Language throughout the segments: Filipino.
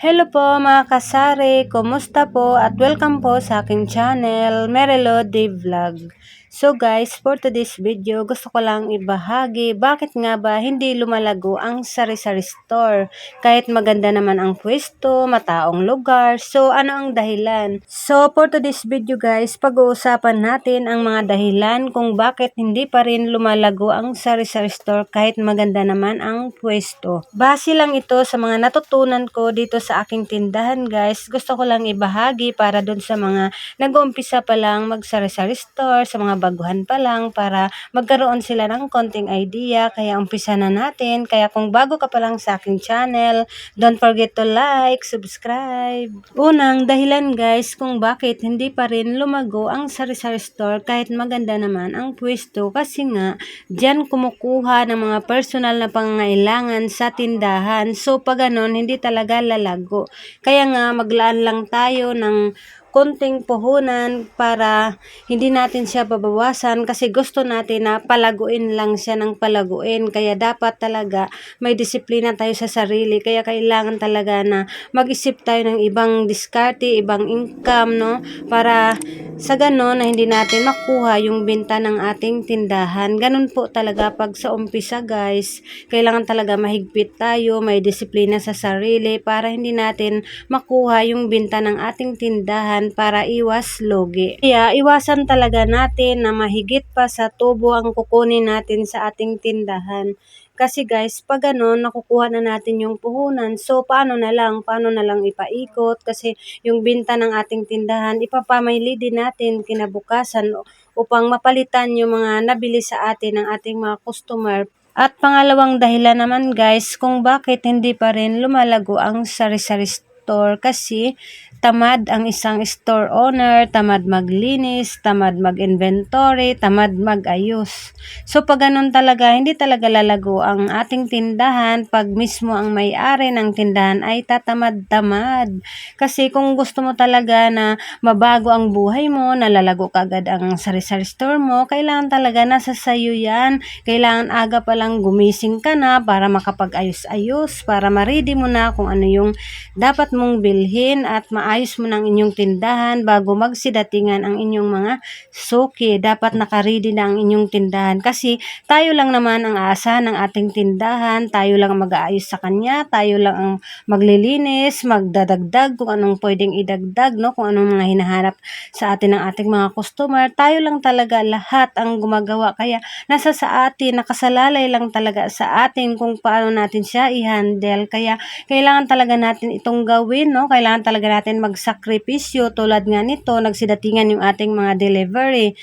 Hello po mga kasari, kumusta po at welcome po sa aking channel, Merelo Day Vlog. So guys, for today's video, gusto ko lang ibahagi bakit nga ba hindi lumalago ang sari-sari store. Kahit maganda naman ang pwesto, mataong lugar, so ano ang dahilan? So for today's video guys, pag-uusapan natin ang mga dahilan kung bakit hindi pa rin lumalago ang sari-sari store kahit maganda naman ang pwesto. Base lang ito sa mga natutunan ko dito sa aking tindahan guys. Gusto ko lang ibahagi para dun sa mga nag-uumpisa pa lang mag-sari-sari store, sa mga baguhan pa lang para magkaroon sila ng konting idea. Kaya umpisa na natin. Kaya kung bago ka pa lang sa aking channel, don't forget to like, subscribe. Unang dahilan guys kung bakit hindi pa rin lumago ang sari-sari store kahit maganda naman ang pwesto kasi nga dyan kumukuha ng mga personal na pangangailangan sa tindahan. So pag ganon, hindi talaga lalago. Kaya nga maglaan lang tayo ng konting puhunan para hindi natin siya babawasan kasi gusto natin na palaguin lang siya ng palaguin. Kaya dapat talaga may disiplina tayo sa sarili. Kaya kailangan talaga na mag-isip tayo ng ibang diskarte, ibang income, no? Para sa ganon na hindi natin makuha yung benta ng ating tindahan. Ganon po talaga pag sa umpisa guys. Kailangan talaga mahigpit tayo, may disiplina sa sarili para hindi natin makuha yung benta ng ating tindahan para iwas logi. Kaya iwasan talaga natin na mahigit pa sa tubo ang kukunin natin sa ating tindahan. Kasi guys, pag ganun, nakukuha na natin yung puhunan. So, paano na lang? Paano na lang ipaikot? Kasi yung binta ng ating tindahan, ipapamili din natin kinabukasan upang mapalitan yung mga nabili sa atin ng ating mga customer. At pangalawang dahilan naman guys, kung bakit hindi pa rin lumalago ang sari-sari store kasi tamad ang isang store owner, tamad maglinis, tamad mag-inventory, tamad mag-ayos. So pag ganun talaga, hindi talaga lalago ang ating tindahan pag mismo ang may-ari ng tindahan ay tatamad-tamad. Kasi kung gusto mo talaga na mabago ang buhay mo, nalalago kagad ang sari-sari store mo, kailangan talaga nasa sayo yan. Kailangan aga pa lang gumising ka na para makapag-ayos-ayos, para ma-ready mo na kung ano yung dapat mong bilhin at ma maayos mo ng inyong tindahan bago magsidatingan ang inyong mga suki. Dapat nakaredy na ang inyong tindahan kasi tayo lang naman ang aasahan ng ating tindahan, tayo lang ang mag-aayos sa kanya, tayo lang ang maglilinis, magdadagdag kung anong pwedeng idagdag, no? kung anong mga hinahanap sa atin ng ating mga customer. Tayo lang talaga lahat ang gumagawa. Kaya nasa sa atin, nakasalalay lang talaga sa atin kung paano natin siya i-handle. Kaya kailangan talaga natin itong gawin, no? Kailangan talaga natin magsakripisyo tulad nga nito, nagsidatingan yung ating mga delivery.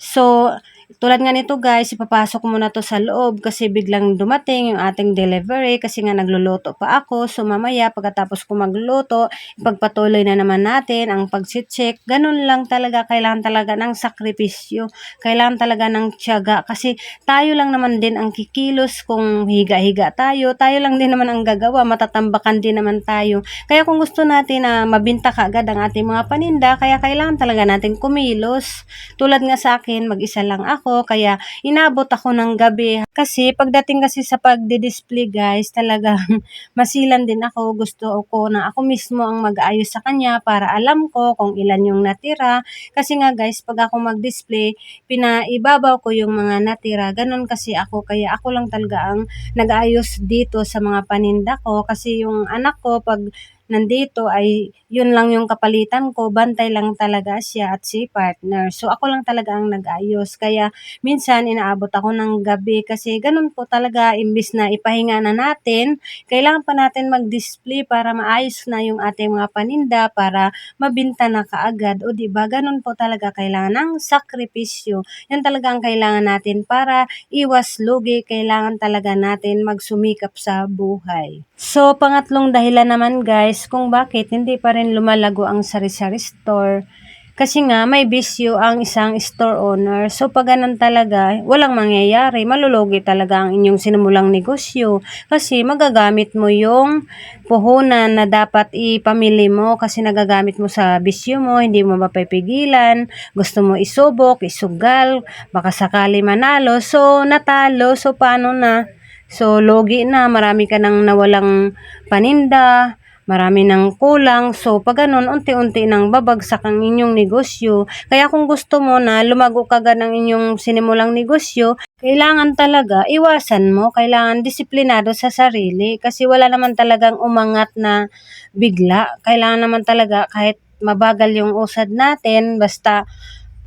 So, tulad nga nito guys, ipapasok muna to sa loob kasi biglang dumating yung ating delivery kasi nga nagluluto pa ako. So mamaya pagkatapos ko magluto, ipagpatuloy na naman natin ang pag-check. Ganun lang talaga, kailangan talaga ng sakripisyo. Kailangan talaga ng tiyaga kasi tayo lang naman din ang kikilos kung higa-higa tayo. Tayo lang din naman ang gagawa, matatambakan din naman tayo. Kaya kung gusto natin na mabinta kaagad ang ating mga paninda, kaya kailangan talaga natin kumilos. Tulad nga sa akin, mag-isa lang ako ako, kaya inabot ako ng gabi. Kasi pagdating kasi sa pagdi-display guys, talagang masilan din ako. Gusto ko na ako mismo ang mag-ayos sa kanya para alam ko kung ilan yung natira. Kasi nga guys, pag ako mag-display, pinaibabaw ko yung mga natira. Ganon kasi ako, kaya ako lang talaga ang nag-ayos dito sa mga paninda ko. Kasi yung anak ko, pag nandito ay yun lang yung kapalitan ko, bantay lang talaga siya at si partner. So ako lang talaga ang nag-ayos. Kaya minsan inaabot ako ng gabi kasi ganun po talaga imbis na ipahinga na natin, kailangan pa natin mag-display para maayos na yung ating mga paninda para mabinta na kaagad. O di ba ganun po talaga kailangan ng sakripisyo. Yan talaga ang kailangan natin para iwas lugi. Kailangan talaga natin magsumikap sa buhay. So pangatlong dahilan naman guys kung bakit hindi pa rin lumalago ang sari-sari store kasi nga, may bisyo ang isang store owner. So, pag ganun talaga, walang mangyayari. Malulugi talaga ang inyong sinumulang negosyo. Kasi magagamit mo yung puhunan na dapat ipamili mo kasi nagagamit mo sa bisyo mo, hindi mo mapapigilan, gusto mo isubok, isugal, baka sakali manalo. So, natalo. So, paano na? So, logi na. Marami ka nang nawalang paninda marami ng kulang. So, pag ganun, unti-unti nang babagsak ang inyong negosyo. Kaya kung gusto mo na lumago kagad ng inyong sinimulang negosyo, kailangan talaga iwasan mo, kailangan disiplinado sa sarili kasi wala naman talagang umangat na bigla. Kailangan naman talaga kahit mabagal yung usad natin, basta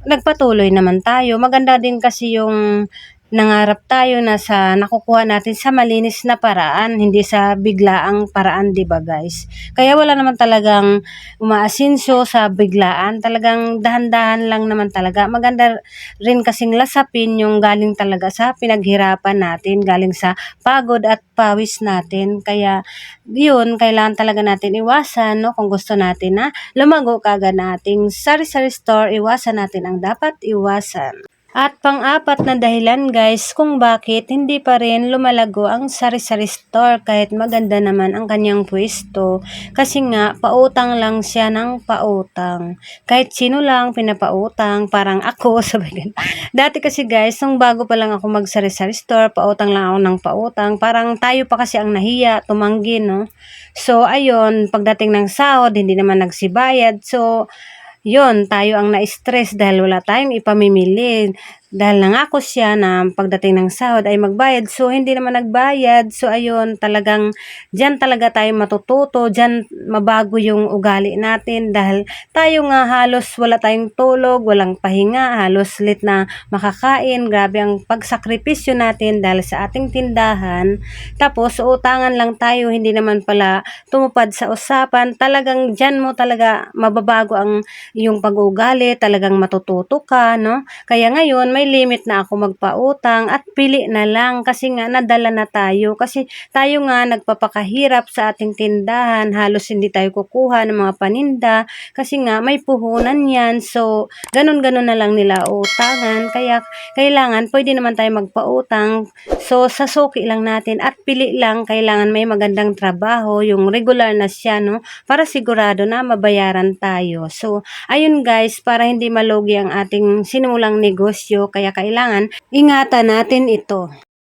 nagpatuloy naman tayo. Maganda din kasi yung nangarap tayo na sa nakukuha natin sa malinis na paraan, hindi sa biglaang paraan, 'di ba, guys? Kaya wala naman talagang umaasinso sa biglaan, talagang dahan-dahan lang naman talaga. Maganda rin kasing lasapin yung galing talaga sa pinaghirapan natin, galing sa pagod at pawis natin. Kaya yun, kailangan talaga natin iwasan, no? Kung gusto natin na lumago kagad nating sari-sari store, iwasan natin ang dapat iwasan. At pang-apat na dahilan guys kung bakit hindi pa rin lumalago ang sari-sari store kahit maganda naman ang kanyang pwesto. Kasi nga, pautang lang siya ng pautang. Kahit sino lang pinapautang, parang ako, sabi ganun. Dati kasi guys, nung bago pa lang ako mag sari-sari store, pautang lang ako ng pautang. Parang tayo pa kasi ang nahiya, tumanggi, no? So, ayun, pagdating ng sahod, hindi naman nagsibayad. So, yun, tayo ang na-stress dahil wala tayong ipamimili. Dahil nangako siya na pagdating ng sahod ay magbayad. So, hindi naman nagbayad. So, ayun, talagang dyan talaga tayo matututo. Dyan mabago yung ugali natin dahil tayo nga halos wala tayong tulog, walang pahinga, halos lit na makakain. Grabe ang pagsakripisyo natin dahil sa ating tindahan. Tapos, utangan lang tayo, hindi naman pala tumupad sa usapan. Talagang dyan mo talaga mababago ang yung pag-ugali, talagang matututo ka, no? Kaya ngayon, may limit na ako magpautang at pili na lang kasi nga nadala na tayo. Kasi tayo nga nagpapakahirap sa ating tindahan, halos hindi tayo kukuha ng mga paninda kasi nga may puhunan yan. So, ganun-ganun na lang nila utangan. Kaya kailangan, pwede naman tayo magpautang. So, sa suki lang natin at pili lang, kailangan may magandang trabaho, yung regular na siya, no? Para sigurado na mabayaran tayo. So, ayun guys, para hindi malugi ang ating sinimulang negosyo, kaya kailangan ingatan natin ito.